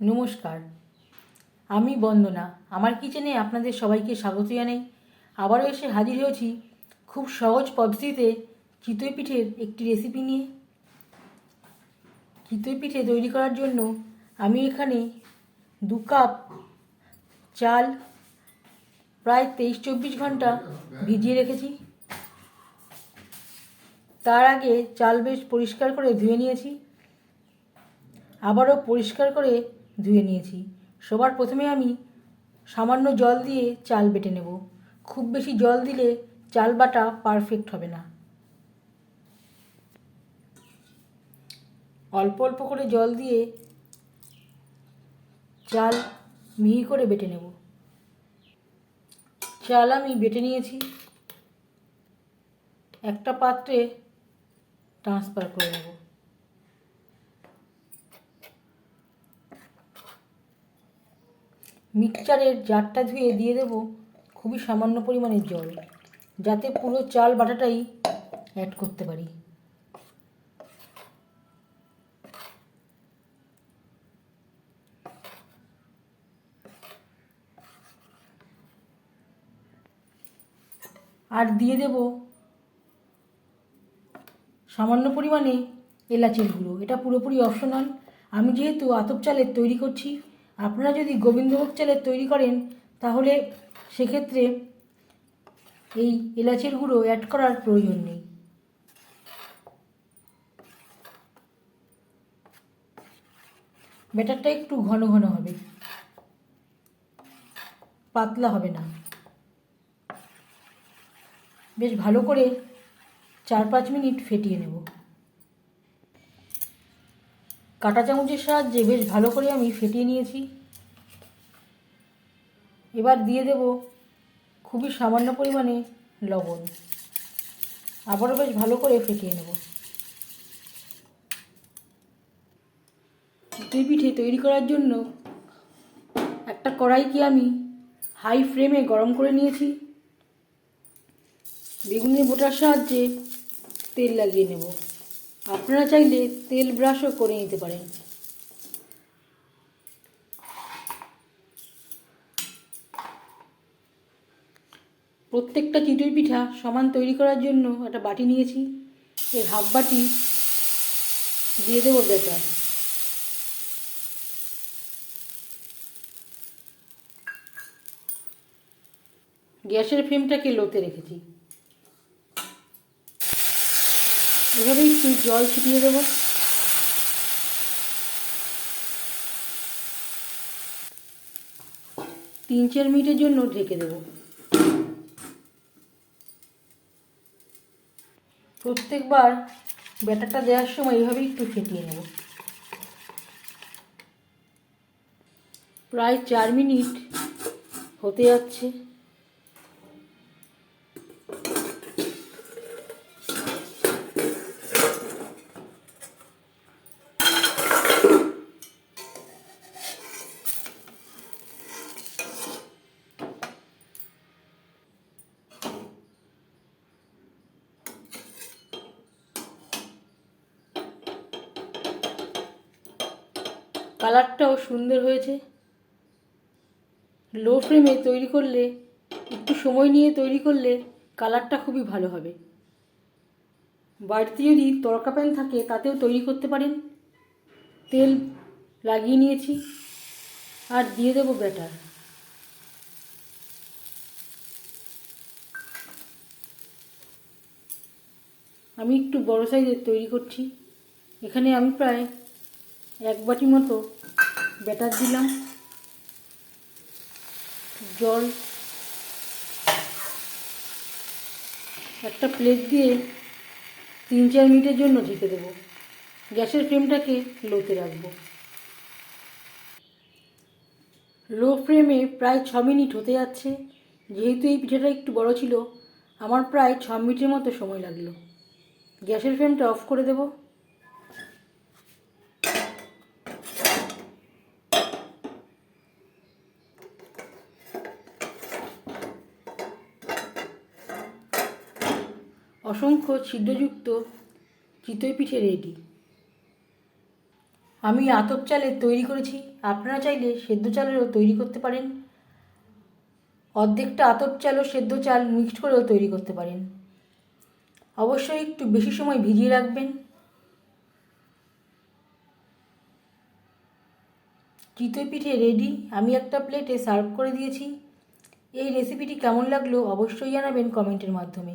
নমস্কার। আমি বন্দনা, আমার কিচেনে আপনাদের সবাইকে স্বাগত জানাই। আবারও এসে হাজির হয়েছি খুব সহজ পদ্ধতিতে চিতই পিঠের একটি রেসিপি নিয়ে। চিতই পিঠে তৈরি করার জন্য আমি এখানে দু কাপ চাল, প্রায় তেইশ চব্বিশ ঘণ্টা ভিজিয়ে রেখেছি। তার আগে চাল বেশ পরিষ্কার করে ধুয়ে নিয়েছি। আবারও পরিষ্কার করে ধুয়ে নিয়েছি। সবার প্রথমে আমি সামান্য জল দিয়ে চাল বেটে নেব। খুব বেশি জল দিলে চাল বাটা পারফেক্ট হবে না। অল্প অল্প করে জল দিয়ে চাল মিহি করে বেটে নেব। চাল আমি বেটে নিয়েছি। একটা পাত্রে ট্রান্সফার করে নেব। মিক্সচারের জারটা ধুয়ে দিয়ে দেব খুবই সামান্য পরিমাণের জল, যাতে পুরো চাল বাটাটাই অ্যাড করতে পারি। আর দিয়ে দেব সামান্য পরিমাণে এলাচের গুঁড়ো। এটা পুরোপুরি অপশনাল আমি যেহেতু আতপ চালের তৈরি করছি আপনারা যদি গোবিন্দভোগ চালের তৈরি করেন, তাহলে সেক্ষেত্রে এই এলাচের গুঁড়ো অ্যাড করার প্রয়োজন নেই। ব্যাটারটা একটু ঘন ঘন হবে। পাতলা হবে না। বেশ ভালো করে চার পাঁচ মিনিট ফেটিয়ে নেব। কাঁটা চামচের সাহায্যে বেশ ভালো করে আমি ফেটিয়ে নিয়েছি। এবার দিয়ে দেব খুবই সামান্য পরিমাণে লবণ। আবারও বেশ ভালো করে ফেটিয়ে নেব। চিতই পিঠে তৈরি করার জন্য একটা কড়াইকে আমি হাই ফ্লেমে গরম করে নিয়েছি। বেগুনের বোটার সাহায্যে তেল লাগিয়ে নেব। আপনারা চাইলে তেল ব্রাশও করে নিতে পারেন। প্রত্যেকটা চিতই পিঠা সমান তৈরি করার জন্য একটা বাটি নিয়েছি। এই হাফ বাটি দিয়ে দেবো ব্যাটার। গ্যাসের ফ্লেমটাকে লোতে রেখেছি। এভাবে একটু জল ছিটিয়ে দেবো। তিন চার মিনিটের জন্য ঢেকে দেব। প্রত্যেকবার ব্যাটারটা দেওয়ার সময় এভাবে একটু ফেটিয়ে নেব। প্রায় চার মিনিট হতে যাচ্ছে। কালারটাও সুন্দর হয়েছে। লো ফ্লেমে তৈরি করলে, একটু সময় নিয়ে তৈরি করলে কালারটা খুবই ভালো হবে। বাড়িতে যদি তরকা প্যান থাকে, তাতেও তৈরি করতে পারেন। তেল লাগিয়ে নিয়েছি। আর দিয়ে দেবো ব্যাটার। আমি একটু বড় সাইজের তৈরি করছি। এখানে আমি প্রায় এক বাটি মতো ব্যাটার দিলাম, জল, একটা প্লেট দিয়ে তিন চার মিনিটের জন্য ঢেকে দেবো। গ্যাসের ফ্লেমটাকে লোতে রাখব। লো ফ্লেমে প্রায় ছ মিনিট হতে যাচ্ছে। যেহেতু এই পিঠাটা একটু বড় ছিল, আমার প্রায় ছ মিনিটের মতো সময় লাগল। গ্যাসের ফ্লেমটা অফ করে দেবো। অসংখ্য ছিদ্রযুক্ত চিতই পিঠে রেডি। আমি আতপ চালের তৈরি করেছি। আপনারা চাইলে সেদ্ধ চালেরও তৈরি করতে পারেন। অর্ধেকটা আতপ চাল ও সেদ্ধ চাল মিক্সড করেও তৈরি করতে পারেন। অবশ্যই একটু বেশি সময় ভিজিয়ে রাখবেন। চিতই পিঠে রেডি। আমি একটা প্লেটে সার্ভ করে দিয়েছি। এই রেসিপিটি কেমন লাগল অবশ্যই জানাবেন কমেন্টের মাধ্যমে।